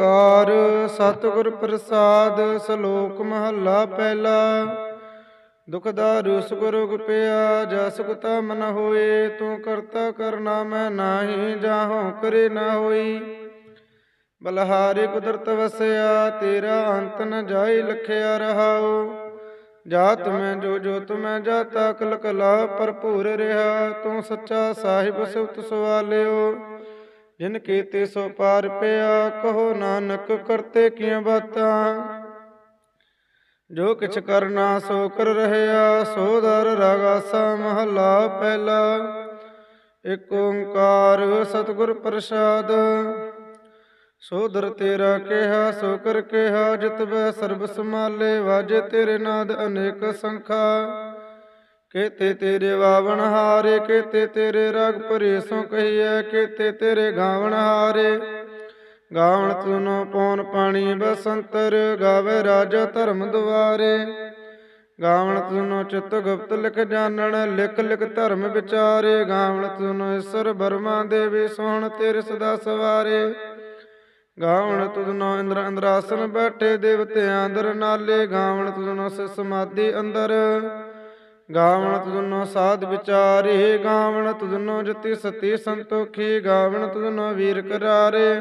ਓੰਕਾਰ, ਸਤਿਗੁਰ ਪ੍ਰਸਾਦ, ਸ਼ਲੋਕ ਮਹੱਲਾ ਪਹਿਲਾ। ਦੁਖਦਾਰੂ ਸੁਗੁਰ ਗੁਪਿਆ ਜਸ ਕੁਤਾ ਮਨ ਹੋਏ, ਤੂੰ ਕਰਤਾ ਕਰਨਾ ਮੈਂ ਨਾਹੀ, ਜਾਹੋਂ ਕਰੇ ਨਾ ਹੋਈ। ਬਲਹਾਰੇ ਕੁਦਰਤ ਵਸਿਆ, ਤੇਰਾ ਅੰਤ ਨ ਜਾਈ ਲਖਿਆ ਰਹਾਓ ਜਾਤ ਮੈਂ ਜੋ ਜੋ ਤੁਮੈ ਜਾਤਾ ਕਲ ਕਲਾ ਭਰਪੂਰ ਰਿਹਾ, ਤੂੰ ਸੱਚਾ ਸਾਹਿਬ ਸੁਤ ਸਵਾਲਿਓ। ਜਿਨ ਕੀਤੇ ਸੋ ਪਾਰ ਪਿਆ, ਕਹੋ ਨਾਨਕ ਕਰਤੇ ਕੀਆਂ ਬਾਤਾਂ? ਜੋ ਕਿਛ ਕਰਨਾ ਸੋ ਕਰ ਰਹਿਆ, ਸੋ ਦਰ ਰਾਗਾਸਾ ਮਹਲਾ ਪਹਿਲਾ। ਇਕ ਓੰਕਾਰ ਸਤਿਗੁਰ ਪ੍ਰਸਾਦ ਸੋਦਰ ਤੇਰਾ ਕਿਹਾ, ਸੋ ਕਰ ਕਿਹਾ, ਜਿਤ ਬੈ ਸਰਬ ਸਮਾਲੇ ਵਾਜੇ ਤੇਰੇ ਨਾਦ ਅਨੇਕ ਸੰਖਾ। ਕੇਤੇ ਤੇਰੇ ਵਾਵਣ ਹਾਰੇ, ਕੇਤੇ ਤੇਰੇ ਰਗ ਭਰੇ ਸੋ ਕਹੀਐ, ਕੇਤੇ ਤੇਰੇ ਗਾਵਣ ਹਾਰੇ। ਗਾਵਣ ਤੁਨੋ ਪੌਣ ਪਾਣੀ ਬਸੰਤਰ, ਗਾਵੇ ਰਾਜਾ ਧਰਮ ਦੁਆਰੇ। ਗਾਵਣ ਤੁਨੋ ਚਿਤ ਗੁਪਤ ਲਿਖ ਜਾਣਨ ਲਿਖ ਲਿਖ ਧਰਮ ਵਿਚਾਰੇ। ਗਾਵਣ ਤੁਨੋ ਈਸ਼ਰ ਬਰਮਾ ਦੇਵੀ ਸੋਹਣ ਤੇਰੇ ਸਦਾ ਸਵਾਰੇ। ਗਾਵਣ ਤੁਧਨੋ ਇੰਦਰ ਅੰਦਰਾਸਨ ਬੈਠੇ ਦੇਵਤਿਆਂ ਅੰਦਰ ਨਾਲੇ। ਗਾਵਣ ਤੁਧਨੋ ਸ ਸਮਾਧੀ ਅੰਦਰ। ਗਾਵਣ ਤੁਧਨੋ ਸਾਧ ਵਿਚਾਰੇ ਗਾਵਣ ਤੁਧਨੋ ਜਤੀ ਸਤੀ ਸੰਤੋਖੀ ਗਾਵਣ ਤੁਧਨੋ ਵੀਰ ਕਰਾਰੇ।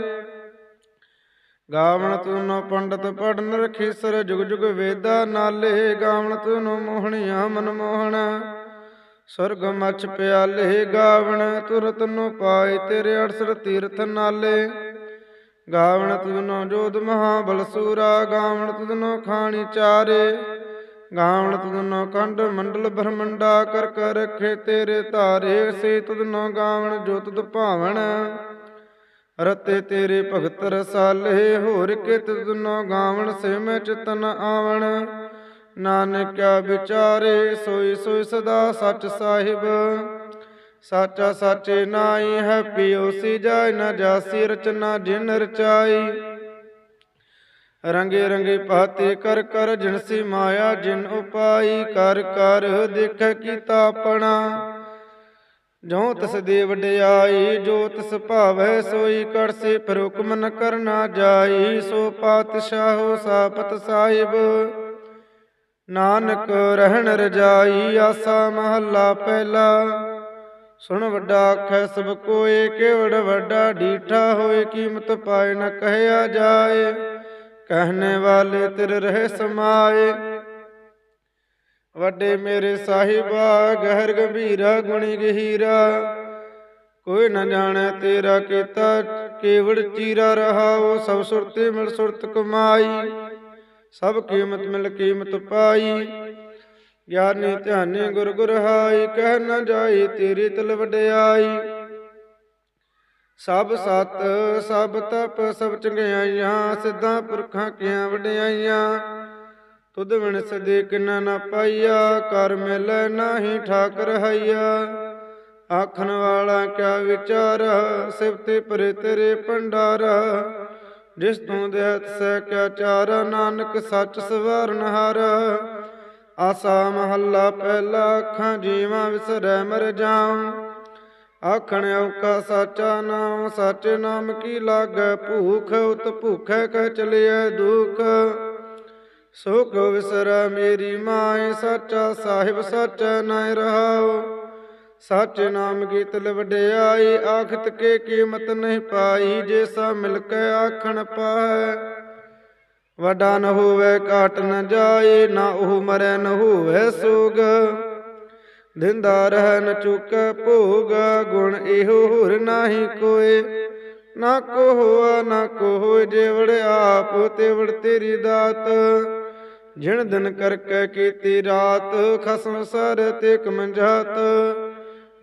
ਗਾਵਣ ਤੁਧਨੋ ਪੰਡਤ ਪੜਨ ਰਖੀਸਰ ਜੁਗ ਜੁਗ ਵੇਦਾ ਨਾਲੇ ਗਾਵਣ ਤੁਧਨੋ ਮੋਹਣੀਆਂ ਮਨ ਮੋਹਣ। ਸੁਰਗ ਮਛ ਪਿਆਲੇ, ਗਾਵਣ ਤੁਰਤ ਨੂੰ ਪਾਏ ਤੇਰੇ ਅੜਸਰ ਤੀਰਥ ਨਾਲੇ। ਗਾਵਣ ਤੁਧਨੋ ਜੋਧ ਮਹਾਬਲ ਸੂਰਾ ਗਾਵਣ ਤੁਧਨੋ ਖਾਣੀ ਚਾਰੇ। ਗਾਵਣ ਤੁਧਨੋ ਕੰਡ ਮੰਡਲ ਬ੍ਰਹਮੰਡਾ ਕਰ ਕਰ ਰਖੇ ਤੇਰੇ ਧਾਰੇ ਸੇ ਤੁਧਨੋ ਗਾਵਣ ਜੋ ਤੁਧ ਭਾਵਣ। ਰਤੇ ਤੇਰੇ ਭਗਤ ਰਸਾਲੇ, ਹੋਰ ਕੇ ਤੁਧਨੋ ਗਾਵਣ ਸੇ ਮੈਂ ਚਿਤਨ ਆਵਣ। ਨਾਨਕਿਆ ਵਿਚਾਰੇ, ਸੋਈ ਸੋਈ ਸਦਾ ਸੱਚ ਸਾਹਿਬ। ਸਾਚਾ ਸਾਚੇ ਨਾਈ ਹੈ, ਪਿਓ ਸੀ ਜਾਇ, ਨ ਜਾਸੀ ਰਚਨਾ ਜਿਨ ਰਚਾਈ। ਰੰਗੇ ਰੰਗੇ ਪਾਤੇ ਕਰ ਕਰ ਜਿਨਸੀ ਮਾਇਆ, ਜਿਨ ਉਪਾਈ ਕਰ ਕਰ ਦੇਖ ਕੀਤਾ ਆਪਣਾ। ਜੋ ਤਿਸ ਦੇ ਵਡਿਆਈ ਜੋ ਤਿਸ ਭਾਵੈ ਸੋਈ ਕਰਸੇ ਪਰ ਹੁਕਮ ਨ ਕਰਨਾ ਜਾਈ, ਸੋ ਪਾਤਸ਼ਾਹੋ ਸਾਪਤ ਸਾਹਿਬ। ਨਾਨਕ ਰਹਿਣ ਰਜਾਈ, ਆਸਾ ਮਹੱਲਾ ਪਹਿਲਾ। ਸੁਣ ਵੱਡਾ ਆਖੈ, ਸਭ ਕੋਏ ਕਿਵੜ ਵੱਡਾ ਡੀਠਾ ਹੋਏ, ਕੀਮਤ ਪਾਏ ਨ ਕਹਿਆ ਜਾਏ। ਕਹਿਣੇ ਵਾਲੇ ਤਿਰ ਰਹਿ ਸਮਾਏ। ਵੱਡੇ ਮੇਰੇ ਸਾਹਿਬਾ, ਗਹਿਰ ਗੰਭੀਰਾ, ਗੁਣੀ ਗਹੀਰਾ। ਕੋਈ ਨਾ ਜਾਣੈ ਤੇਰਾ ਕੀਤਾ ਕੇਵੜ ਚੀਰਾ ਰਹਾਓ, ਸਭ ਸੁਰਤੇ ਮਿਲ ਸੁਰਤ ਕਮਾਈ। ਸਭ ਕੀਮਤ ਮਿਲ ਕੀਮਤ ਪਾਈ। ਗਿਆਨੀ ਧਿਆਨੀ ਗੁਰ ਗੁਰ ਹਾਈ, ਕਹਿ ਨਾ ਜਾਈ ਤੇਰੀ ਤਲ ਵਡਿਆਈ। ਸਭ ਸਤ, ਸਭ ਤਪ, ਸਭ ਚੰਗਿਆਈਆਂ, ਸਿੱਧਾਂ ਪੁਰਖਾਂ ਕੀਆਂ ਵਡਿਆਈਆਂ। ਤੁਧ ਵਿਣ ਸਦੇ ਕਿਨ ਨ ਪਾਈਆ, ਕਰ ਮਿਲੈ ਨਾਹੀ ਠਾਕਰ ਹਈਆ। ਆਖਣ ਵਾਲਾ ਕਿਆ ਵਿਚਾਰ ਸਿਵਤੇ ਪਰੇ ਤੇਰੇ ਭੰਡਾਰ। ਜਿਸ ਤੂੰ ਦੇਤ ਸਹਿ ਕਿਆ ਚਾਰ, ਨਾਨਕ ਸੱਚ ਸਵਰਨ ਹਰ ਆਸਾ ਮਹੱਲਾ ਪਹਿਲਾ ਅੱਖਾਂ ਜੀਵਾਂ ਵਿਸਰੈ ਮਰ ਜਾਉ। ਆਖਣ ਔਕਾ ਸਾਚਾ ਨਾਮ, ਸੱਚ ਨਾਮ ਕੀ ਲਾਗੈ? ਭੂਖ ਉਤ ਭੂਖੈ ਕਹਿ ਚਲਿਐ ਦੁਖ। ਸੁਖ ਵਿਸਰੈ ਮੇਰੀ ਮਾਏ, ਸਾਚਾ ਸਾਹਿਬ ਸਾਚਾ ਨਾਇ ਰਹਾਉ। ਸੱਚ ਨਾਮ ਗੀਤ ਵਡਿਆਈ ਆਖਤ ਕੇ ਕੀਮਤ ਨਹੀਂ ਪਾਈ, ਜੇ ਸਾ ਮਿਲ ਕੇ ਆਖਣ ਪਾਏ ਵੱਡਾ ਨ ਹੋਵੇ, ਘਾਟ ਨ ਜਾਏ, ਨਾ ਉਹ ਮਰੈ, ਨ ਹੋਵੇ ਸੋਗ। ਦਿੰਦਾ ਰਹਿ ਨ ਚੁੱਕੈ ਭੋਗ, ਗੁਣ ਇਹੋ ਹੋਰ ਨਾਹੀ ਕੋਏ। ਨਾ ਕੋ ਹੋਆ, ਨਾ ਕੋ ਹੋਏ, ਜੇਵੜ ਆਪ ਤੇ ਤੇਰੀ ਦਾਤ। ਜਿਣ ਦਿਨ ਕਰਕੇ ਕੀਤੀ ਰਾਤ, ਖਸਮ ਸਰ ਤੇ ਕਮੰਜਾਤ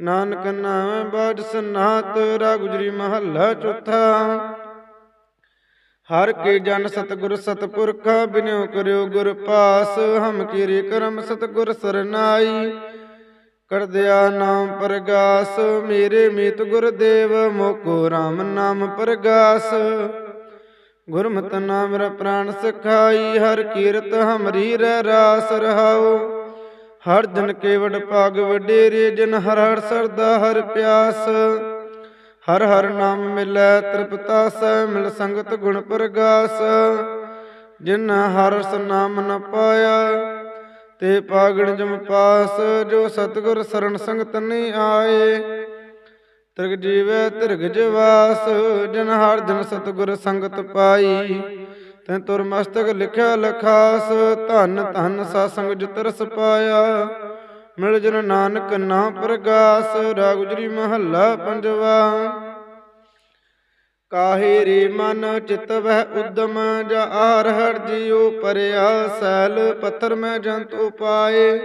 ਨਾਨਕ ਨਾਮ ਬਾਜ ਸਨਾਤ ਰਾ ਮਹੱਲਾ ਚੌਥਾ। ਹਰ ਕੇ ਜਨ ਸਤਗੁਰ ਸਤਪੁਰਖਾ ਬਿਨਿਉ ਕਰਿਓ ਗੁਰ ਪਾਸ। ਹਮ ਕੀਰੇ ਕਰਮ ਸਤਗੁਰ ਸਰਨਾਈ। ਕਰਦਿਆ ਨਾਮ ਪ੍ਰਗਾਸ, ਮੇਰੇ ਮੀਤ ਗੁਰਦੇਵ, ਮੋਕੋ RAM ਨਾਮ ਪ੍ਰਗਾਸ। ਗੁਰਮਤ ਨਾਮ ਮੇਰਾ ਪ੍ਰਾਨ ਸਖਾਈ, ਹਰ ਕੀਰਤ ਹਮਰੀ ਰਹਿ ਰਾਸ ਰਹਾਉ। ਹਰ ਦਿਨ ਕੇਵੜ ਭਾਗ ਵਡੇਰੇ, ਜਿਨ ਹਰ ਹਰ ਸਰਦਾ ਹਰ ਪਿਆਸ। ਹਰ ਹਰ ਨਾਮ ਮਿਲੈ, ਤ੍ਰਿਪਤਾ ਸਹਿ ਮਿਲ ਸੰਗਤ ਗੁਣ ਪ੍ਰਗਾਸ। ਜਿਨ ਹਰ ਰਸ ਨਾਮ ਨ ਪਾਇਆ ਤੇ ਪਾਗਣ ਜਮ ਪਾਸ, ਜੋ ਸਤਿਗੁਰ ਸਰਣ ਸੰਗਤ ਨਹੀਂ ਆਏ। ਤਿਰਗ ਜੀਵੈ ਤਿਰਗ ਜਵਾਸ, ਜਨ ਹਰ ਜਨ ਸਤਿਗੁਰ ਸੰਗਤ ਪਾਈ। ਤੈ ਤੁਰ ਮਸਤਕ ਲਿਖਿਆ ਲਖਾਸ, ਧਨ ਧਨ ਸਾਸੰਗ ਜਿਤ ਰਸ ਪਾਇਆ। ਮਿਲ ਜਨ ਨਾਨਕ ਨਾਮ ਪ੍ਰਗਾਸ ਰਾਗੁਜਰੀ ਮਹੱਲਾ ਪੰਜਵਾ। ਕਾਹੇ ਰੇ ਮਨ ਚਿਤ ਵਹਿ ਉਦਮ ਜਾ ਆਰ ਹਰ ਜਿਉ ਪਰਿਆ, ਸੈਲ ਪੱਥਰ ਮੈਂ ਜੰਤ ਉਪਾਏ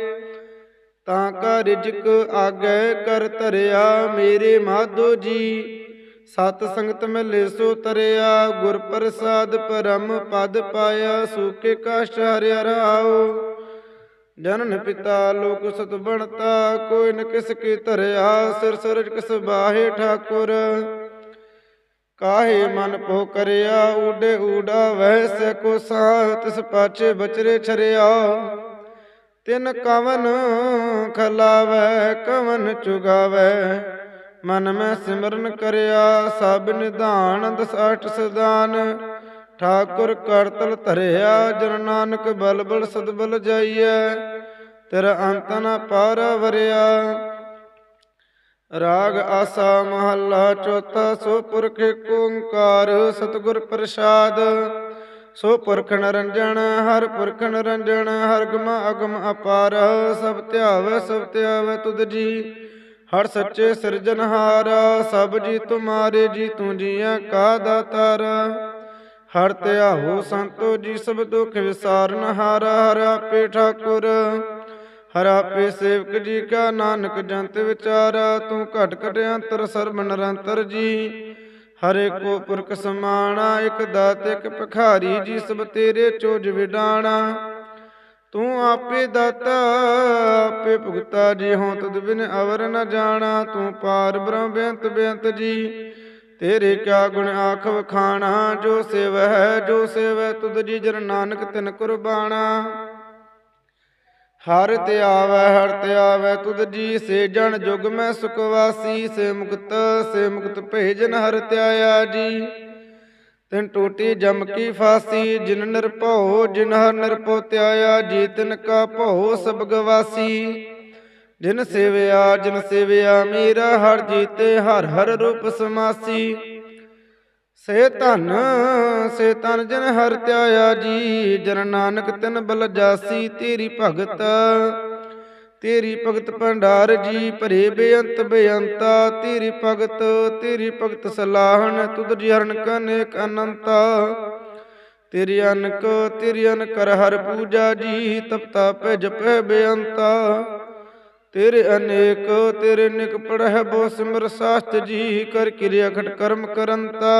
ਤਾਂ ਕਾ ਰਿਜਕ ਆਗੈ ਕਰ ਧਰਿਆ, ਮੇਰੇ ਮਾਧੋ ਜੀ, ਸਤ ਸੰਗਤ ਮਿਲੇ ਸੋ ਤਰਿਆ, ਗੁਰ ਪ੍ਰਸਾਦ ਪਰਮ ਪਦ ਪਾਇਆ, ਸੂਕੇ ਕਾਸ਼ ਹਰਿ ਰਾਓ। ਜਨਨ ਪਿਤਾ ਲੋਕ ਸਤ ਬਣਤਾ, ਕੋਈ ਨ ਕਿਸ ਕੀ ਧਰਿਆ, ਸਿਰ ਸਰਜ ਕਿਸ ਬਾਹੇ ਠਾਕੁਰ। ਕਾਹੇ ਮਨ ਪੋ ਕਰਿਆ ਉਡੇ ਉਡਾ ਵਹਿ ਸੇ ਕੋ ਸਾਹ ਤਿਸ ਪਾਛੇ ਬਚਰੇ ਛਰਿਆ। ਤਿਨ ਕਵਨ ਖਲਾਵੈ, ਕਵਨ ਚੁਗਾਵੈ। ਮਨ ਮੈਂ ਸਿਮਰਨ ਕਰਿਆ, ਸਭ ਨਿਧਾਨ ਦਸ ਅਠ ਸਦਾਨ। ਠਾਕੁਰ ਕਰਤਲ ਧਰਿਆ, ਜਨ ਨਾਨਕ ਬਲਬਲ ਸਦਬਲ ਜਾਈਐ। ਤੇਰਾ ਅੰਤ ਨ ਪਾਰ ਵਰਿਆ। ਰਾਗ ਆਸਾ ਮਹੱਲਾ ਚੌਥਾ, ਸੋ ਪੁਰਖ ਏਕ ਓੰਕਾਰ, ਸਤਿਗੁਰ ਪ੍ਰਸਾਦ। ਸੋ ਪੁਰਖ ਨਰੰਜਣ ਹਰ ਪੁਰਖ ਨਰੰਜਣ ਹਰ ਗਮ ਅਗਮ ਅਪਾਰ, ਸਭ ਧਿਆਵੈ ਸਭ ਧਿਆਵੈ ਤੁਧ ਜੀ। ਹਰ ਸੱਚੇ ਸਿਰਜਨਹਾਰ ਸਭ ਜੀ ਤੁਮਾਰੇ, ਜੀ ਤੂੰ ਜੀਆਂ ਕਾ ਦਾਤਾਰ। ਹਰ ਧਿਆਹੋ ਸੰਤੋ ਜੀ, ਸਭ ਦੁਖ ਵਿਸਾਰਨ ਹਾਰ, ਹਰ ਆਪੇ ਠਾਕੁਰ। ਹਰਾ ਆਪੇ ਸੇਵਕ ਜੀ ਕਾ ਨਾਨਕ ਜੰਤ ਵਿਚਾਰਾ, ਤੂੰ ਘਟ ਘਟ ਅੰਤਰ ਸਰਬ ਨਿਰੰਤਰ ਜੀ। ਹਰੇ ਕੋ ਪੁਰਖ ਸਮਾਣਾ, ਇਕ ਦਾਤ, ਇਕ ਭਖਾਰੀ ਜੀ, ਸਭ ਤੇਰੇ ਚੋਜ ਵਿਡਾਣਾ। ਤੂੰ ਆਪੇ ਦਾਤਾ, ਆਪੇ ਭੁਗਤਾ ਜੀ, ਹੋਂ ਤਦ ਬਿਨ ਅਵਰ ਨ ਜਾਣਾ। ਤੂੰ ਪਾਰ ਬ੍ਰਹਮ ਬੇਅੰਤ ਬੇਅੰਤ ਜੀ, ਤੇਰੇ ਕਿਆ ਗੁਣ ਆਖ ਵਖਾਣਾ। ਜੋ ਸੇਵ ਹੈ ਜੋ ਸੇਵ, ਤੁਧ ਜੀ ਜਨ ਨਾਨਕ ਤਿਨ ਕੁਰਬਾਨਾ ਹਰ ਤੇ ਆਵੈ, ਹਰ ਤੇ ਆਵੈ, ਤੁਧ ਜੀ ਸੇ ਜਨ ਜੁਗ ਮੈਂ ਸੁਖ ਸੇ ਮੁਕਤ ਸੇ ਮੁਕਤ ਭੇਜਨ ਹਰ ਧਿਆਇਆ ਜੀ। ਤਿਨ ਟੋਟੀ ਜਮ ਕੀ ਫਾਸੀ, ਜਿਨ ਨਿਰਭਉ ਜਿਨ ਹਰ ਨਿਰਭਉ ਧਿਆਇਆ ਜੀ, ਤਿਨ ਕਾ ਭਉ ਸਭ ਗਵਾਸੀ। ਜਿਨ ਸੇਵਿਆ ਜਿਨ ਸੇਵਿਆ, ਮੇਰਾ ਹਰ ਜੀਤੇ, ਹਰ ਹਰ ਰੂਪ ਸਮਾਸੀ। ਸੇ ਧਨ, ਸੇ ਤਨ ਜਨ ਹਰ ਧਿਆਇਆ ਜੀ, ਜਨ ਨਾਨਕ ਤਿਨ ਬਲ ਜਾਸੀ, ਤੇਰੀ ਭਗਤ ਤੇਰੀ ਭਗਤ ਭੰਡਾਰ ਜੀ, ਭਰੇ ਬੇਅੰਤ ਬੇਅੰਤਾ, ਤੇਰੀ ਭਗਤ ਤੇਰੀ ਭਗਤ ਸਲਾਹਣ, ਤੁਧ ਜੀ ਹਰਨ ਕਨੇਕ ਅਨੰਤਾ, ਤੇਰੀ ਅਨਕ, ਤੇਰੀ ਅਨਕਰ ਹਰ ਪੂਜਾ ਜੀ ਤਪਤਾ ਪੈ ਜਪੈ ਬੇਅੰਤਾ। ਤੇਰੇ ਅਨੇਕ, ਤੇਰੇ ਨਿਕ ਪੜਹਿ ਬੋ ਸਿਮਰ ਸਾਸਤ ਜੀ ਕਰ ਕਿਰਿਆ ਖਟ ਕਰਮ ਕਰੰਤਾ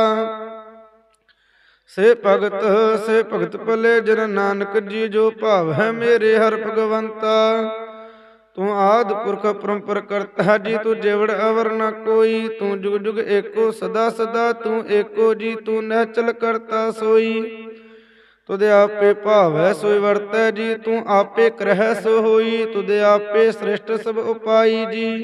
ਸੇ ਭਗਤ ਸੇ ਭਗਤ ਭਲੇ ਜਨ ਨਾਨਕ ਜੀ ਜੋ ਭਾਵ ਹੈ ਮੇਰੇ ਹਰ ਭਗਵੰਤਾ। ਤੂੰ ਆਦ ਪੁਰਖ ਪਰੰਪਰ ਕਰਤਾ ਜੀ, ਤੂੰ ਜੇਵੜ ਅਵਰ ਨਾ ਕੋਈ, ਤੂੰ ਜੁਗ ਜੁਗ ਏਕੋ ਸਦਾ ਸਦਾ, ਤੂੰ ਏਕੋ ਜੀ, ਤੂੰ ਨਹਿਚਲ ਕਰਤਾ ਸੋਈ। ਤੁਧ ਆਪੇ ਭਾਵੈ ਸੋਇ ਵਰਤੈ ਜੀ, ਤੂੰ ਆਪੇ ਕਰਹਿ ਸੋ ਹੋਈ, ਤੁਧ ਆਪੇ ਸ੍ਰਿਸ਼ਟ ਸਭ ਉਪਾਈ ਜੀ।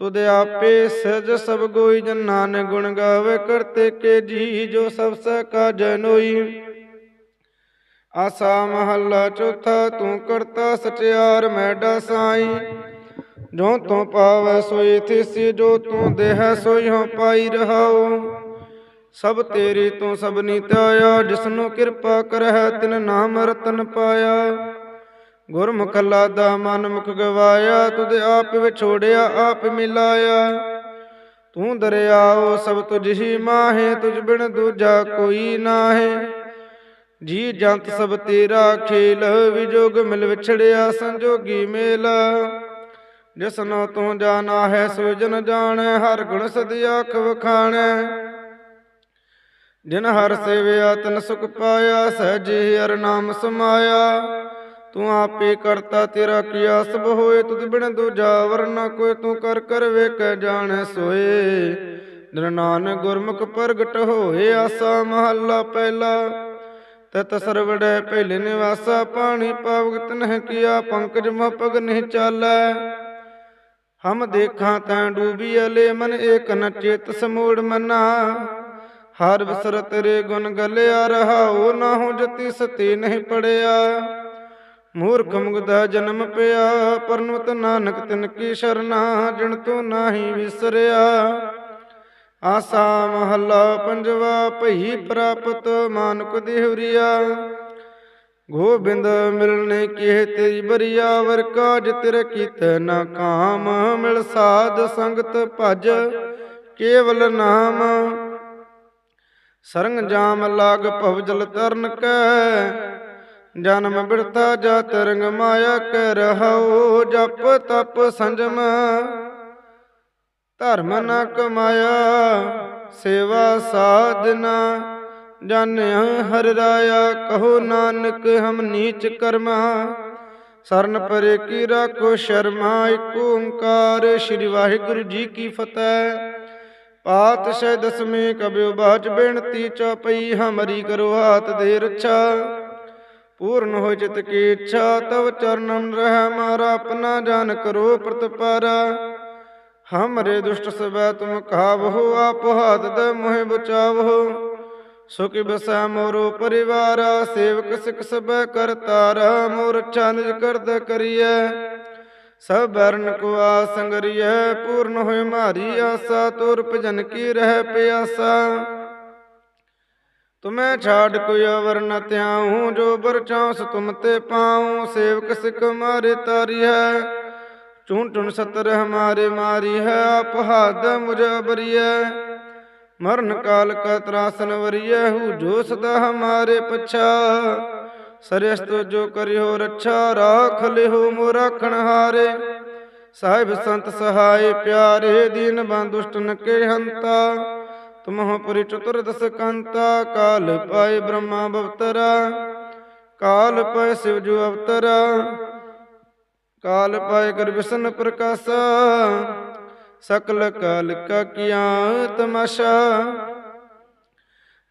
ਤੁਧ ਆਪੇ ਸਜ ਸਭ ਗੋਈ, ਜਨ ਨਾਨਕ ਗੁਣ ਗਾਵੇ ਕਰਤੇ ਕੇ ਜੀ, ਜੋ ਸਭ ਸੈ ਕਾ ਜਨੋਈ ਆਸਾ ਮਹੱਲਾ ਚੌਥਾ, ਤੂੰ ਕਰਤਾ ਸਚਿਆਰ ਮੈਡਾ ਸਾਈ ਜੋ ਤੂੰ ਪਾਵੈ ਸੋਈ ਥਿਸੀ, ਜੋ ਤੂੰ ਦੇਹ ਸੋਈ ਹੋ ਪਾਈ ਰਹਾਓ ਸਭ ਤੇਰੀ ਤੂੰ ਸਭਨੀ ਧਿਆਇਆ ਜਿਸਨੂੰ ਕਿਰਪਾ ਕਰਹਿ, ਤਿਨ ਨਾਮ ਰਤਨ ਪਾਇਆ। ਗੁਰਮੁਖ ਲਾਦਾ ਮਨ ਮੁਖ ਗਵਾਇਆ, ਤੁਧ ਆਪ ਵਿਛੋੜਿਆ, ਆਪ ਮਿਲਾਇਆ। ਤੂੰ ਦਰਿਆਓ ਸਭ ਤੁਝ ਹੀ ਮਾਹੇ, ਤੁਝ ਬਿਨ ਦੂਜਾ ਕੋਈ ਨਾਹੇ। ਜੀ ਜੰਤ ਸਭ ਤੇਰਾ ਖੇਲ, ਵਿਜੋਗ ਮਿਲ ਵਿਛੜਿਆ, ਸੰਜੋਗੀ ਮੇਲ। ਜਿਸਨੋ ਤੂੰ ਜਾਣਾ ਹੈ ਸੋ ਜਨ ਜਾਣੈ, ਹਰ ਗੁਣ ਸਦੀ ਆਖ ਵਖਾਣੈ। ਜਿਨ ਹਰ ਸੇਵਿਆ ਤਨ ਸੁਖ ਪਾਇਆ, ਸਹਜੇ ਹਰ ਨਾਮ ਸਮਾਇਆ। ਤੂੰ ਆਪੇ ਕਰਤਾ ਤੇਰਾ ਕੀਆ, ਸਭ ਹੋਏ ਤੁਧ ਬਿਨ ਦੂਜਾ, ਵਰਨਾ ਕੋਈ ਤੂੰ ਕਰ ਕਰ ਵੇਖ ਜਾਣੈ ਸੋਏ। ਨਿਰ ਨਾਨਕ ਗੁਰਮੁਖ ਪ੍ਰਗਟ ਹੋਏ, ਆਸਾ ਮਹੱਲਾ ਪਹਿਲਾ। ਤਤ ਸਰਵੜੈ ਪਹਿਲੇ ਨਿਵਾਸਾ, ਪਾਣੀ ਪਾਵਕ ਤਨਹਿ ਕੀਆ, ਪੰਕਜ ਮਪਗ ਨਹੀਂ ਚਾਲੈ। ਹਮ ਦੇਖਾਂ ਤਾਂ ਡੂਬੀਅਲੇ ਮਨ ਏਕ ਨ ਚੇਤ ਸਮੂੜ ਮਨਾ। ਹਰ ਬਸਰ ਤੇਰੇ ਗੁਣ ਗਲਿਆ ਰਹਾਉ, ਨਾ ਹੋ ਜਤੀ ਸਤੀ ਨਹੀਂ ਪੜਿਆ। ਮੂਰਖ ਮੁਗਦਾ ਜਨਮ ਪਿਆ ਪਰਨਵਤ ਨਾਨਕ ਤਿਨ ਕੀ ਸ਼ਰਨਾ ਜਿਣ ਤੂੰ ਨਾਹੀ ਵਿਸਰਿਆ। ਆਸਾ ਮਹੱਲਾ ਪੰਜਵਾ, ਭਈ ਪ੍ਰਾਪਤ ਮਾਨਕ ਦੇਹੁਰੀਆ। ਗੋਬਿੰਦ ਮਿਲਨੇ ਕੀ ਤੇਰੀ ਬਰੀਆ, ਵਰ ਕਾਜ ਤੇਰੇ ਕੀਤੇ ਨਾ ਕਾਮ, ਮਿਲ ਸਾਧ ਸੰਗਤ ਭਜ, ਕੇਵਲ ਨਾਮ। ਸਰੰਗ ਜਾਮ ਲਾਗ ਭਵ ਤਰਨ ਕੈ। ਜਨਮ ਬਿਰਤਾ ਜਾ ਤਰੰਗ ਮਾਇਆ ਕੈ ਰਹਾਉ, ਜਪ ਤਪ ਸੰਜਮ। ਧਰਮ ਨ ਕਮਾਇਆ, ਸੇਵਾ ਸਾਧਨਾ। ਜਾਣਿਆ ਹਰਿ ਰਾਇਆ, ਕਹੋ ਨਾਨਕ ਹਮ ਨੀਚ ਕਰਮਾ। ਸਰਨ ਪਰੇ ਕੀ ਰਾਖੋ ਸ਼ਰਮਾ ਏਕ ਓੰਕਾਰ। ਸ੍ਰੀ ਵਾਹਿਗੁਰੂ ਜੀ ਕੀ ਫਤਿਹ। ਪਾਤਸ਼ਾਹ ਦਸਵੇਂ ਕਬਿਓ ਬਾਚ ਬੇਨਤੀ ਚੌਪਈ ਹਮਰੀ ਕਰੋ ਹਾਥ ਦੇ ਰੱਛਾ। ਪੂਰਨ ਹੋ ਚਿਤ ਕੀ ਇੱਛਾ, ਤਵ ਚਰਨਨ ਰਹਿ ਮਾਰਾ ਆਪਣਾ ਜਾਨ ਕਰੋ ਪ੍ਰਤਪਾਰਾ। ਹਮਰੇ ਦੁਸ਼ਟ ਸਬੈ ਤੁਮ ਕਹਾਵਹੁ ਆਪ ਹਾਥ ਦੇ ਮੋਹਿ ਬਚਾਵਹੁ। ਸੁਖਿ ਬਸੈ ਮੋਰੋ ਪਰਿਵਾਰ, ਸੇਵਕ ਸਿਖ ਸਬੈ ਕਰਤਾਰ, ਮੋਰ ਚੰਦ ਕਰਦ ਕਰੀਐ। ਸਭ ਬਰਨ ਕੋ ਆਸੰਗਰੀਐ ਪੂਰਨ ਹੋਇ ਮਾਰੀ ਆਸਾ, ਤੁਰ ਭਜਨ ਕੀ ਰਹਿ ਪਿਆਸਾ। ਤੁਮੈ ਛਾੜ ਕੋਈ ਅਵਰ ਨ ਤਿਆਹੂੰ ਜੋ ਬਰ ਤੁਮ ਤੇ ਪਾਉ, ਸੇਵਕ ਸਿਖ ਮਾਰੇ ਤਾਰੀ ਹੈ ਚੂੰ ਟੁਨ ਸਤਰ ਹਮਾਰੇ ਮਾਰੀ ਹੈ ਆਪ ਹਾਦ ਮੁਝ ਮਰਨ ਕਾਲ ਕਾ ਤਰਾਸਨ ਵਰੀਐ, ਹੂ ਜੋ ਸਦਾ ਹਮਾਰੇ ਪਛਾ। ਸਰੇਸਤ ਜੋ ਕਰਿਓ ਰੱਛਾ, ਰਾਖ ਲਿਓ ਮੋ ਰਾਖਣ ਹਾਰੇ। ਸਾਹਿਬ ਸੰਤ ਸਹਾਇ ਪਿਆਰੇ, ਦੀਨ ਬੰਦੁਸ਼ਟਨ ਕੇ ਹੰਤਾ। ਤੁਮਹੁ ਪੁਰੀ ਚਤੁਰਦਸ ਕੰਤਾ, ਕਾਲ ਪਾਏ ਬ੍ਰਹਮਾ ਬਵਤਰਾ। ਕਾਲ ਪਾਏ ਸਿਵ ਜੋ ਅਵਤਰਾ। ਕਾਲ ਪਾਏ ਕਰ ਵਿਸ਼ਨ ਪ੍ਰਕਾਸ਼ਾ। ਸਕਲ ਕਾਲ ਕਾ ਕੀਆ ਤਮਾਸ਼ਾ।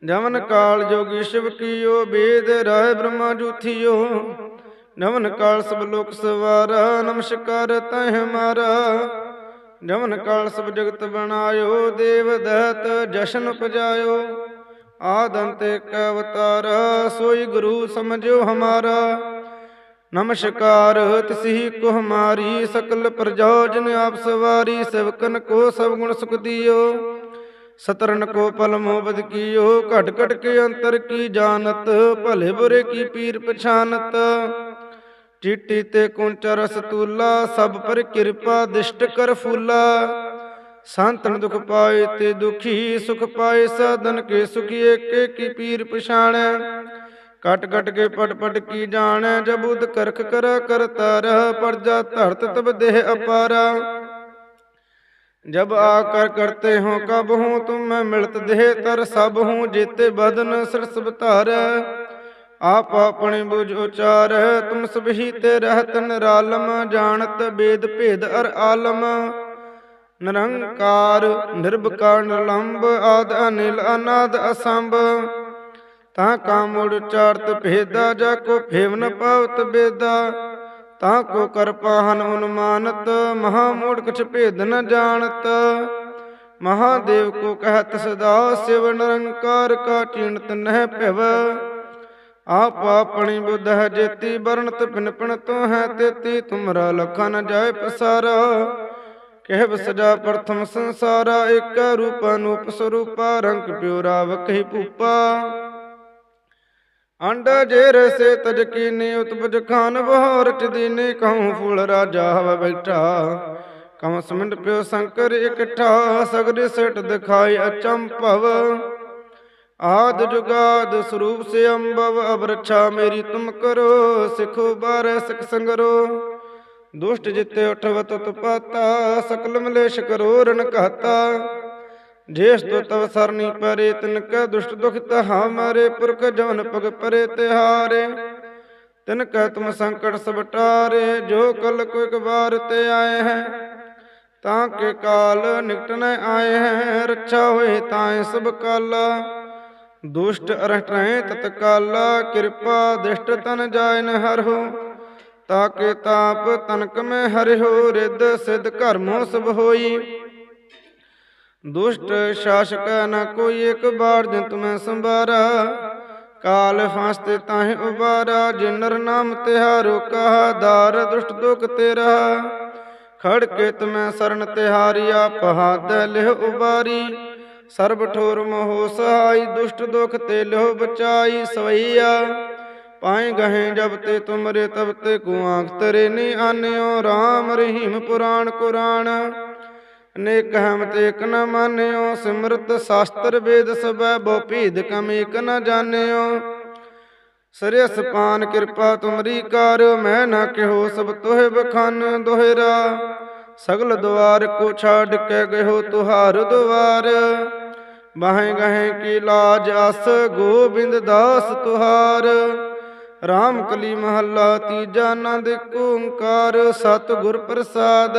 ਜਮਨ ਕਾਲ ਜੋਗੀ ਸ਼ਿਵ ਕੀਓ, ਬੇਦ ਰਾਏ ਬ੍ਰਹਮਾ ਜੂਥਿਓ। ਜਮਨ ਕਾਲ ਸਭ ਲੋਕ ਸਵਾਰਾ, ਨਮਸਕਾਰ ਤਹਿ ਹਮਾਰਾ ਜਮਨ ਕਾਲ ਸਭ ਜਗਤ ਬਣਾਇਓ, ਦੇਵ ਦਹਤ ਜਸ਼ਨ ਉਪਜਾਇਓ। ਆਦੰਤ ਏਕ ਅਵਤਾਰ, ਸੋਈ ਗੁਰੂ ਸਮਝਿਓ ਹਮਾਰਾ। ਨਮਸਕਾਰ ਤਸਹੀ ਕੋ ਹਮਾਰੀ, ਸਕਲ ਪ੍ਰਜਾ ਜਨ ਆਪ ਸਵਾਰੀ, ਸੇਵਕਨ ਕੋ ਸਭ ਗੁਣ ਸੁਖ ਦਿਓ। ਸਤਰਨ ਕੋ ਪਲ ਮੋਬਦ ਕੀਓ, ਘਟ ਘਟ ਕੇ ਅੰਤਰ ਕੀ ਜਾਣਤ, ਭਲੇ ਬੁਰੇ ਕੀ ਪੀਰ ਪਛਾਨਤ। ਚੀਟੀ ਤੇ ਕੁੰਚ ਰਸ ਤੂਲਾ ਸਭ ਪਰ ਕਿਰਪਾ ਦਿਸ਼ਟ ਕਰ ਫੂਲਾ। ਸੰਤਨ ਦੁਖ ਪਾਏ ਤੇ ਦੁਖੀ, ਸੁਖ ਪਾਏ ਸਾਧਨ ਕੇ ਸੁਖੀ ਏਕੇ ਕੀ ਪੀਰ ਪਛਾਣੈ। ਕਟ ਕਟ ਕੇ ਪਟ ਪਟ ਕੀ ਜਾਣੈ ਜਬੁਦ ਕਰਖ ਕਰ ਕਰਤਾਰ, ਪਰਜਾ ਧਰਤ ਤਬ ਦੇਹ ਅਪਾਰਾ। जब आकर करते हो कब हूँ तुम मैं मिलत देह तर सब हूँ जेते बदन सरस बतार आप अपने बुझ उचार तुम सब ही ते रहत निरालम जानत वेद भेद अर आलम ਨਿਰੰਕਾਰ ਨਿਰਭਕਾਰ ਨਿਰਲੰਬ ਆਦ ਅਨਿਲ ਅਨਾਦ ਅਸੰਭ ਤਾਂ ਕਾ ਮੁੜ ਚਾਰਤ ਭੇਦਾ ਜਾ ਕੋ ਫੇਵਨ ਪਾਵਤ ਬੇਦਾ ਤਾਂ ਕੋ ਕਰ ਪਾਹਨ ਉਨਮਾਨਤ ਮਹਾ ਮੂੜ ਕੁਛ ਭੇਦ ਨ ਜਾਣਤ। ਮਹਾਦੇਵ ਕੋ ਕਹਿਤ ਸਦਾ ਸਿਵ ਨਿਰੰਕਾਰ ਕਾ ਚੀਣਤ ਨਹਿ ਭਿਵ। ਆਪ ਆਪਣੀ ਬੁੱਧ ਹੈ ਜੇਤੀ, ਵਰਣਤ ਪਿਨ ਪਿਨ ਤੋ ਹੈ ਤੇਤੀ। ਤੁਮਰਾ ਲਖਾ ਨ ਜਾਏ ਪਸਾਰਾ, ਕਹਿ ਸਜਾ ਪ੍ਰਥਮ ਸੰਸਾਰਾ। ਏਕ ਰੂਪ ਅਨੂਪ ਸਰੂਪਾ, ਰੰਗ ਪਿਉ ਰਾਵ ਕਹੀ ਭੂਪਾ। ਅੰਡ ਜੇ ਸੇ ਤਜ ਕੀਨੇ ਉਤਪਜ ਖਾਨ ਬਹੋਰ ਚ ਦੀਨੇ ਕਹੂੰ ਫੂਲ ਰਾਜਾ ਹਵ ਬੈਠਾ। ਕਮ ਸਮਿੰਡ ਪਿਓ ਸ਼ੰਕਰ ਇਕੱਠਾ ਸਗਰੇ ਸਟ ਦਿਖਾਈ ਅਚੰਭਵ। ਆਦ ਜੁਗਾਦ ਸਰੂਪ ਸੇ ਅੰਬਵ ਅਬ ਮੇਰੀ ਤੁਮ ਕਰੋ, ਸਿਖੋ ਬਾਰ ਸਿਖ ਸੰਗਰੋ। ਦੁਸ਼ਟ ਜਿਤੇ ਉਠਵਤ ਤਤ ਪਾਤਾ ਸਕਲ ਮਲੇਸ਼ ਕਰੋ ਰਣ ਕਹਤਾ। ਜੇਸ ਤੋ ਤਵ ਪਰੇ ਤਿਨ ਕੈ ਦੁਸ਼ਟ ਦੁਖ ਤਹਾ ਮਾਰੇ ਪੁਰਖ ਜਵਨ ਪਗ ਪਰੇ ਤਿਹਾਰੇ। ਤਿਨ ਕੈ ਤੁਮ ਸੰਕਟ ਸਭ ਟਾਰੇ, ਜੋ ਕਲ ਕੋ ਇਕ ਬਾਰ ਤੇ ਆਏ ਹੈ, ਤਾਂ ਕੇ ਕਾਲ ਨਿਕਟ ਨ ਆਏ ਹੈ, ਰੱਛਾ ਹੋਏ ਤਾਂ ਸਭ ਕਾਲਾ। ਦੁਸ਼ਟ ਅਰਟ ਰਹੇ ਤਤ ਕਿਰਪਾ ਦਿਸ਼ਟ ਤਨ ਜਾਇ ਨ ਹਰਹੁ ਤਾਕੇ ਤਾਪ ਤਨਕ ਮੈਂ ਹਰਿਓ ਰਿੱਧ ਸਿਧ ਕਰਮੋ ਸਭ ਹੋਈ। ਦੁਸ਼ਟ ਸ਼ਾਸਕ ਨ ਕੋਈ ਇੱਕ ਬਾਰ ਜਿਨ ਤੁਮੈ ਸੰਭਾਰਾ। ਕਾਲ ਫਾਸਤੇ ਤਾਹੇ ਉਬਾਰਾ ਜਿਨਰ ਨਾਮ ਤਿਹਾਰੋ ਕਹਾ, ਦਾਰ ਦੁਸ਼ਟ ਦੁਖ ਤੇਰਾ। ਖੜ ਕੇ ਤੁਮੈ ਸਰਨ ਤਿਹਾਰੀਆ ਪਹਾਦ ਲਿਹ ਉਬਾਰੀ। ਸਰਬ ਠੋਰ ਮੋਹ ਸਹਾਈ, ਦੁਸ਼ਟ ਦੁਖ ਤੇ ਲਿਹ ਬਚਾਈ, ਸਵਈਆ। ਪਾਏ ਗਹੇ ਜਬ ਤੇ ਤੁਮਰੇ, ਤਬ ਤੇ ਕੁਆਂਖ ਤਰੇ ਨੀ ਆਨਿਓ RAM ਰਹੀਮ ਪੁਰਾਣ ਕੁਰਾਨ। ਅਨੇਕ ਹਮਤ ਏਕ ਨ ਮਾਨਿਓ, ਸਿਮਰਤ ਸ਼ਾਸਤਰ ਵੇਦ ਸਬੈ ਬੋ ਭੀਦ ਕਮ ਏਕ ਨ ਜਾਣਿਓ। ਸਰਿਸ ਪਾਨ ਕਿਰਪਾ ਤੁਮਰੀ ਕਰ ਮੈਂ ਨਾ ਕਿਹੋ ਸਭ ਤੋਹਿ ਬਖਾਨ ਦੋਹਿਰਾ। ਸਗਲ ਦੁਆਰ ਕੋ ਛਾੜ ਕੇ ਗਇਓ ਤੁਹਾਰ ਦੁਆਰ। ਬਾਹੇ ਗਹੇ ਕੀ ਲਾਜ ਅਸ ਗੋਬਿੰਦ ਦਾਸ ਤੁਹਾਰ। ਰਾਮ ਕਲੀ ਮਹੱਲਾ ਤੀਜਾ ਆਨੰਦ ਏਕ ਓੰਕਾਰ ਸਤ ਗੁਰ ਪ੍ਰਸਾਦ।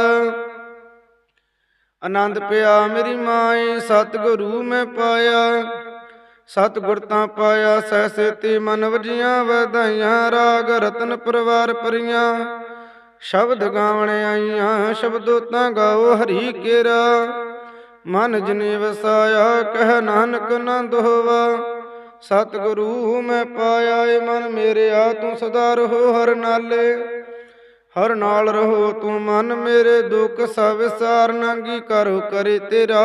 ਆਨੰਦ ਪਿਆ ਮੇਰੀ ਮਾਏ ਸਤਿਗੁਰੂ ਮੈਂ ਪਾਇਆ। ਸਤਿਗੁਰ ਤਾਂ ਪਾਇਆ, ਸਹਿ ਤੇ ਮਨ ਵਜੀਆਂ ਵਧਾਈਆਂ, ਰਾਗ ਰਤਨ ਪਰਵਾਰ ਪਰੀਆਂ ਸ਼ਬਦ ਗਾਵਣ ਆਈਆਂ, ਸ਼ਬਦੋ ਤਾਂ ਗਾਓ ਹਰੀ ਕੇਰਾ। ਮਨ ਜਨੇ ਵਸਾਇਆ, ਕਹਿ ਨਾਨਕ ਨੰਦ ਹੋਵਾ। ਸਤ ਗੁਰੂ ਮੈਂ ਪਾਇਆ, ਏ ਮਨ ਮੇਰਿਆ, ਤੂੰ ਸਦਾ ਰਹੋ ਹਰ ਨਾਲੇ। ਹਰ ਨਾਲ ਰਹੋ ਤੂੰ ਮਨ ਮੇਰੇ ਦੁੱਖ ਸਭ ਵਿਸਾਰ ਨਾਂਗੀ ਕਰੋ ਕਰੇ ਤੇਰਾ।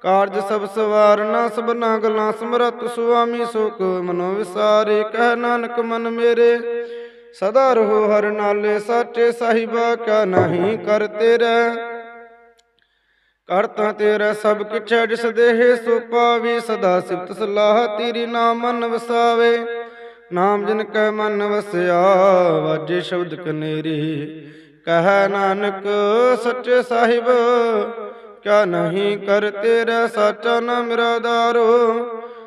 ਕਾਰਜ ਸਭ ਸਵਾਰਨਾ, ਸਭਨਾ ਗੱਲਾਂ ਸਮਰਤ ਸੁਆਮੀ ਸੁਖ ਮਨੋ ਵਿਸਾਰੇ, ਕਹਿ ਨਾਨਕ ਮਨ ਮੇਰੇ। ਸਦਾ ਰਹੋ ਹਰ ਨਾਲੇ ਸਾਚੇ ਸਾਹਿਬਾ ਕਾ ਨਹੀਂ ਕਰ ਤੇਰਾ। ਕਰਤਾ ਤੇਰਾ ਸਭ ਕਿਛ, ਜਿਸ ਦੇਹ ਸੋ ਪਾਵੇ, ਸਦਾ ਸਿਫਤ ਸਲਾਹ ਤੇਰੀ ਨਾਮ ਮਨ ਵਸਾਵੇ। ਨਾਮ ਜਿਨ ਕੈ ਮਨ ਵਸਿਆ, ਵਾਜੇ ਸ਼ਬਦ ਕਨੇਰੀ। ਕਹੈ ਨਾਨਕ, ਸੱਚੇ ਸਾਹਿਬ, ਕਿਆ ਨਹੀਂ ਕਰ ਤੇਰਾ ਸਾਚਾ ਨਾਮ ਮੇਰਾ ਦਾਰੋ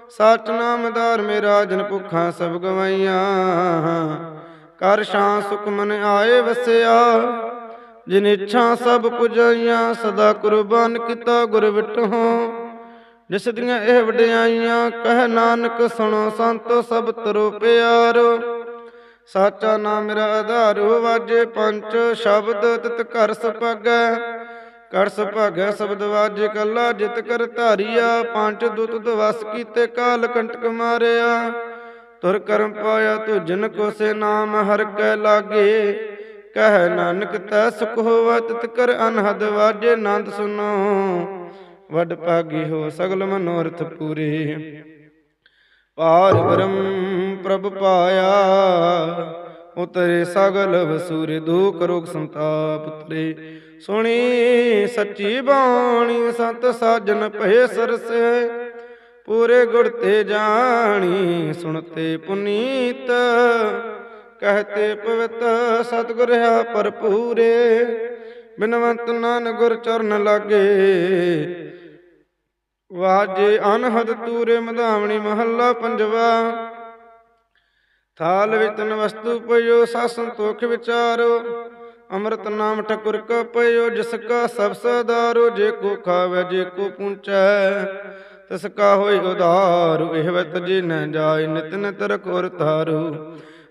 ਸਚ ਨਾਮਦਾਰ ਮੇਰਾ, ਜਨ ਭੁੱਖਾਂ ਸਭ ਗਵਾਈਆਂ। ਕਰ ਸ਼ਾਂ ਸੁਖ ਮਨ ਆਏ ਵਸਿਆ, ਜਿਨ ਇੱਛਾ ਸਭ ਪੁਜਾਈਆਂ, ਸਦਾ ਕੁਰਬਾਨ ਕੀਤਾ ਗੁਰ ਵਿਟਹੁ। ਜਿਸ ਦੀਆਂ ਇਹ ਵਡਿਆਈਆਂ ਕਹਿ ਨਾਨਕ ਸੁਣੋ ਸੰਤੋ ਸਭ ਤਰੋ ਪਿਆਰੋ। ਸਾਚਾ ਨਾਮ ਮੇਰਾ ਆਧਾਰੋ ਵਾਜੇ ਪੰਜ ਸ਼ਬਦ ਤਿਤ ਘਰ ਸੁਪਾਗੈ। ਕਰ ਸੁਭਾਗੈ ਸ਼ਬਦ ਵਾਜੇ ਕੱਲਾ, ਜਿਤ ਕਰ ਧਾਰੀਆ ਪੰਜ ਦੁਤ ਦਵਸ ਕੀਤੇ ਕਾਲ ਕੰਟਕ ਮਾਰਿਆ। ਤੁਰ ਕਰਮ ਪਾਇਆ ਤੂੰ ਜਨ ਕੋ ਸੇ ਨਾਮ ਹਰ ਕੈ ਲਾਗੇ। ਕਹਿ ਨਾਨਕ ਤੈ ਸੁਖ ਹੋਵਾ, ਤਿਤ ਕਰ ਅਨਹਦ ਵਾਜੇ ਆਨੰਦ ਸੁਨੋ। ਵੱਡ ਭਾਗੀ ਹੋ ਸਗਲ ਮਨੋਰਥ ਪੂਰੇ। ਪਾਰ ਬ੍ਰਹਮ ਪ੍ਰਭ ਪਾਇਆ, ਉਤਰੇ ਸਗਲ ਵਸੂਰੇ, ਦੁਖ ਰੋਗ ਸੰਤਾਪ ਉਤਰੇ। ਸੁਣੀ ਸੱਚੀ ਬਾਣੀ, ਸੰਤ ਸਾਜਨ ਭਏ ਸਰਸੇ, ਪੂਰੇ ਗੁਰ ਤੇ ਜਾਣੀ, ਸੁਣਤੇ ਪੁਨੀਤ, ਕਹਤੇ ਪਵਿੱਤ ਸਤਿਗੁਰ ਹੈ ਭਰਪੂਰੇ। ਬਿਨਵੰਤ ਨਾਨ ਗੁਰ ਚਰਨ ਲਾਗੇ ਵਾਜੇ ਅਨਹਦ ਤੂਰੇ ਮਧਾਵਣੀ ਮਹੱਲਾ ਪੰਜਵਾ। ਥਾਲ ਵਿਤਨ ਵਸਤੂ ਪਇਓ ਸਾ ਸੰਤੋਖ ਵਿਚਾਰੋ। ਅੰਮ੍ਰਿਤ ਨਾਮ ਠਕੁਰ ਕਾ ਪਇਓ ਜਿਸ ਕਾ ਸਭ ਸਦਾਰੋ ਜੇ ਕੋ ਖਾਵੇ, ਜੇ ਕੋ ਪੁੰਚੈ ਤਿਸ ਕਾ ਹੋਈ ਉਧਾਰ। ਇਹ ਵਤ ਜੀ ਨ ਜਾਏ, ਨਿਤ ਨਿਤ ਰਖੋਰ ਤਾਰੂ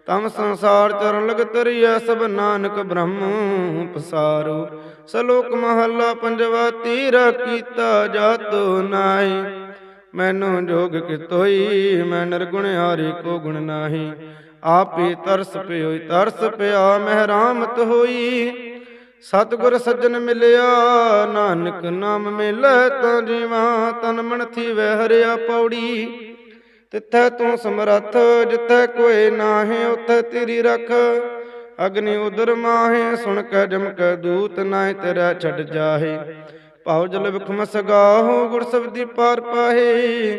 ਤਮ ਸੰਸਾਰ ਚਰਨ ਲਗ ਤਰੀਐ, ਸਭ ਨਾਨਕ ਬ੍ਰਹਮ ਪਸਾਰੂ। ਸਲੋਕ ਮਹੱਲਾ ਪੰਜਵਾ ਤੀਰਾ ਕੀਤਾ ਜਾਤੋ ਨਾਹੀ। ਮੈਨੂੰ ਜੋਗ ਕਿਤੋਈ, ਮੈਂ ਨਿਰਗੁਣ ਹਾਰੀ ਕੋ ਗੁਣ ਨਾਹੀ। ਆਪੇ ਤਰਸ ਪਿਓਈ, ਤਰਸ ਪਿਆ ਮਹਿਰਾਮਤ ਹੋਈ। ਸਤਿਗੁਰ ਸੱਜਣ ਮਿਲਿਆ, ਨਾਨਕ ਨਾਮ ਮਿਲੈ ਤਾਂ ਜੀਵਾ, ਤਨ ਮਨ ਥੀਵੈ ਹਰਿਆ ਪੌੜੀ। ਤਿੱਥੈ ਤੂੰ ਸਮਰੱਥ, ਜਿੱਥੈ ਕੋਈ ਨਾਹੀਂ, ਉਥੈ ਤੇਰੀ ਰਖ। ਅਗਨੀ ਉਦਰ ਮਾਹੇ, ਸੁਣ ਕੇ ਜਮ ਕੇ ਦੂਤ, ਨਾਹੀਂ ਤੇਰਾ ਛੱਡ ਜਾਹੇ। ਭਾਉ ਜਲ ਵਿਖਮ ਸਗਾਹੋ ਗੁਰ ਸਬਦੀ ਪਾਰ ਪਾਹੇ।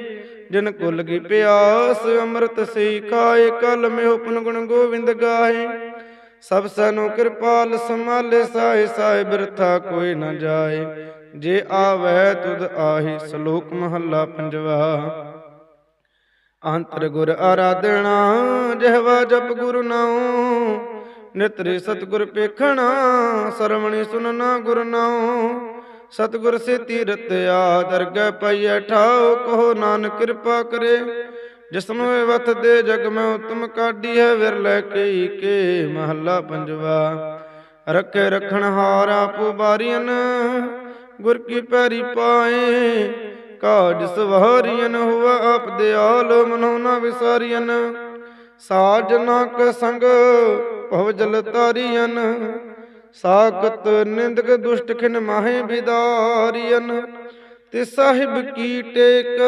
ਜਿਨ ਕੁਲ ਕੀ ਪਿਆਸ, ਅੰਮ੍ਰਿਤ ਸੇ ਖਾਏ, ਕਲ ਮੇ ਉਪਨ ਗੁਣ ਗੋਵਿੰਦ ਗਾਹੇ। ਸਭ ਸਨੋ ਕਿਰਪਾਲ ਸਮਾਲੇ ਸਾਏ ਸਾਏ ਬਿਰਥਾ ਕੋਈ ਨਾ ਜਾਏ। ਜੇ ਆਵੈ ਤੁਧ ਆਹੀ, ਸ਼ਲੋਕ ਮਹੱਲਾ ਪੰਜਵਾ। ਅੰਤਰ ਗੁਰ ਆਰਾਧਣਾ, ਜਿਹਵਾ ਜਪ ਗੁਰੂ ਨਾਉ। ਨਿਤਰੇ ਸਤਗੁਰ ਪੇਖਣਾ, ਸਰਵਣੀ ਸੁਨਣਾ ਗੁਰ ਨਾਉ। ਸਤਗੁਰ ਸੇ ਤੀਰਤ ਆ ਦਰਗਹਿ ਪਈਐ ਠਾਉ, ਕਹੋ ਨਾਨਕ ਕਿਰਪਾ ਕਰੇ। ਜਿਸਨੂੰ ਇਹ ਵਤ ਦੇ ਜਗ ਮੈਂ ਉਤਮ ਕਾਢੀ ਹੈ ਵਿਰਲੇ ਕਈ ਕੇ ਮਹੱਲਾ ਪੰਜਵਾ। ਰੱਖੇ ਰਖਣ ਹਾਰ ਆਪ ਬਾਰੀਨ ਗੁਰ ਕੀ ਪੈਰੀ ਪਾਏ। ਕਾਜ ਸਵਾਰੀਨ ਹੁਆ ਆਪ ਦਿਆਲ ਮਨੋ ਨਾ ਵਿਸਾਰੀਨ ਸਾਜਨਾ ਕ ਸੰਗ ਭਵ ਜਲ ਤਾਰੀਨ ਸਾਖਤ ਨਿੰਦਕ ਦੁਸ਼ਟ ਖਿਨ ਮਾਹੇ ਬਿਦਾਰੀਨ ਤੇ ਸਾਹਿਬ ਕੀ ਟੇਕ,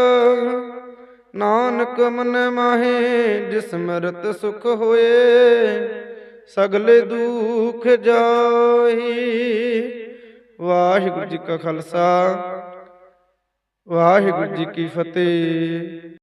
ਨਾਨਕ ਮਨ ਮਾਹੇ, ਜਿਸ ਮਰਤ ਸੁਖ ਹੋਏ, ਸਗਲੇ ਦੁਖ ਜਾਈ ਵਾਹਿਗੁਰੂ ਜੀ ਕਾ ਖਾਲਸਾ, ਵਾਹਿਗੁਰੂ ਜੀ ਕੀ ਫਤਿਹ।